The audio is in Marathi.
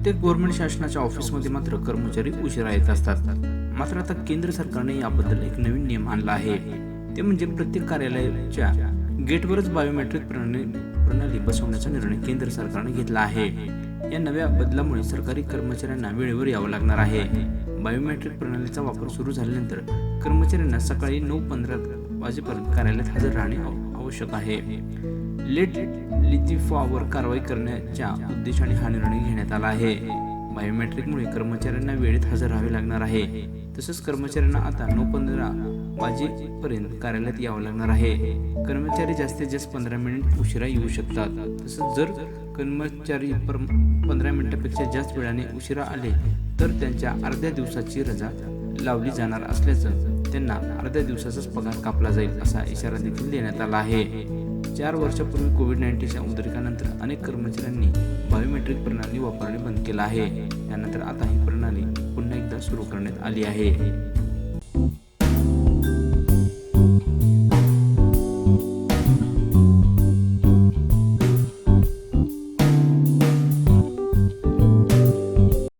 प्रत्येक गव्हर्नमेंट शासनाच्या ऑफिसमध्ये मात्र कर्मचारी उशिरा येत असतात. मात्र आता केंद्र सरकारने याबद्दल एक नवीन नियम आणला आहे. ते म्हणजे प्रत्येक कार्यालयाच्या गेटवरच बायोमेट्रिक प्रणाली प्रणाली बसवण्याचा निर्णय केंद्र सरकारने घेतला आहे. या नव्या बदलामुळे सरकारी कर्मचाऱ्यांना वेळेवर यावं लागणार आहे. बायोमेट्रिक प्रणालीचा वापर सुरू झाल्यानंतर कर्मचाऱ्यांना सकाळी नऊ पंधरा वाजेपर्यंत कार्यालयात हजर राहणे आवश्यक आहे. लेट लिजिफॉवर कारवाई करण्याच्या उद्देशाने हा निर्णय घेण्यात आला आहे. बायोमेट्रिकमुळे कर्मचाऱ्यांना वेळेत हजर राहावे लागणार आहे. तसंच कर्मचाऱ्यांना आता नऊ पंधरा वाजेपर्यंत कार्यालयात यावं लागणार आहे. कर्मचारी जास्तीत जास्त पंधरा मिनिट उशिरा येऊ शकतात. तसंच जर कर्मचारी पंधरा मिनिटापेक्षा जास्त वेळाने उशिरा आले तर त्यांच्या अर्ध्या दिवसाची रजा लावली जाणार असल्याचं त्यांना अर्ध्या दिवसाचाच पगार कापला जाईल असा इशारा देखील देण्यात आला आहे. चार वर्षापूर्वी कोविड नाईन्टीनच्या उद्रेकानंतर अनेक कर्मचाऱ्यांनी बायोमेट्रिक प्रणाली वापरणे बंद केलं आहे. त्यानंतर आता ही प्रणाली पुन्हा एकदा सुरू करण्यात आली आहे.